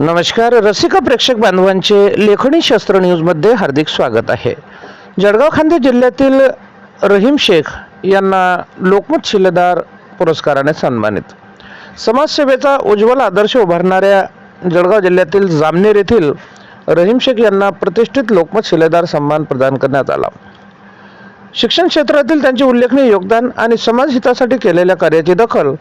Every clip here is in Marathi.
नमस्कार. रसिका प्रेक्षक बांधवांचे लेखणी शस्त्र न्यूजमध्ये हार्दिक स्वागत आहे. जळगाव खांदे जिल्ह्यातील रहीम शेख यांना लोकमत शिलेदार पुरस्काराने सन्मानित. समाजसेवेचा उज्ज्वल आदर्श उभारणाऱ्या जळगाव जिल्ह्यातील जामनेर येथील रहीम शेख यांना प्रतिष्ठित लोकमत शिलेदार सन्मान प्रदान करण्यात आला. शिक्षण क्षेत्रातील त्यांचे उल्लेखनीय योगदान आणि समाजहितासाठी केलेल्या कार्याची दखल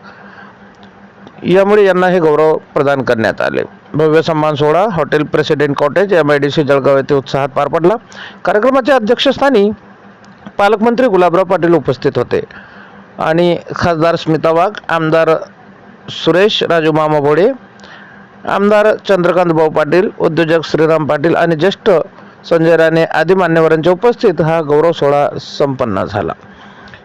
यामुळे यांना हे गौरव प्रदान करण्यात आले. भव्य सन्मान सोहळा hotel president cottage M I D C Jalgaon येथे उत्साहात पार पडला. कार्यक्रमाच्या अध्यक्षस्थानी पालकमंत्री गुलाबराव पाटील उपस्थित होते. आणि खासदार स्मिता वाघ आमदार सुरेश राजू मामा भोडे आमदार चंद्रकांत भाऊ पाटील उद्योजक श्रीराम पाटील आणि ज्येष्ठ संजय राणे आदी मान्यवरांच्या उपस्थित हा गौरव सोहळा संपन्न झाला.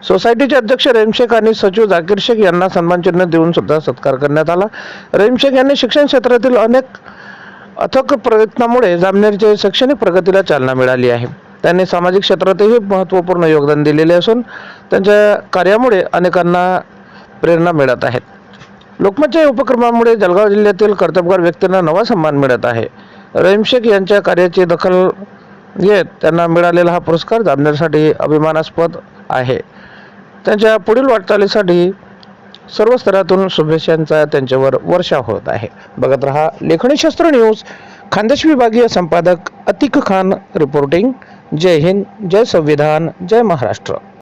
सोसायटीचे अध्यक्ष रेमशेख शेख आणि सचिव जाकीर शेख यांना सन्मानचिन्ह देऊन सुद्धा सत्कार करण्यात आला. रहीम शेख यांनी शिक्षण क्षेत्रातील अनेक अथक प्रयत्नामुळे जामनेरच्या शैक्षणिक प्रगतीला चालना मिळाली आहे. त्यांनी सामाजिक क्षेत्रातही महत्त्वपूर्ण योगदान दिलेले असून त्यांच्या कार्यामुळे अनेकांना प्रेरणा मिळत आहेत लोकमतच्या उपक्रमामुळे जळगाव जिल्ह्यातील कर्तबगार व्यक्तींना नवा सन्मान मिळत आहे. रहीम शेख यांच्या कार्याची दखल घेत त्यांना मिळालेला हा पुरस्कार जामनेरसाठी अभिमानास्पद आहे. त्यांच्या पुढील वाटचालीसाठी सर्व स्तरातून शुभेच्छांचा त्यांच्यावर वर्षा होत आहे. बघत रहा लेखणीशास्त्र न्यूज. खानदेश विभागीय संपादक अतिक खान रिपोर्टिंग जय हिंद जय संविधान जय महाराष्ट्र.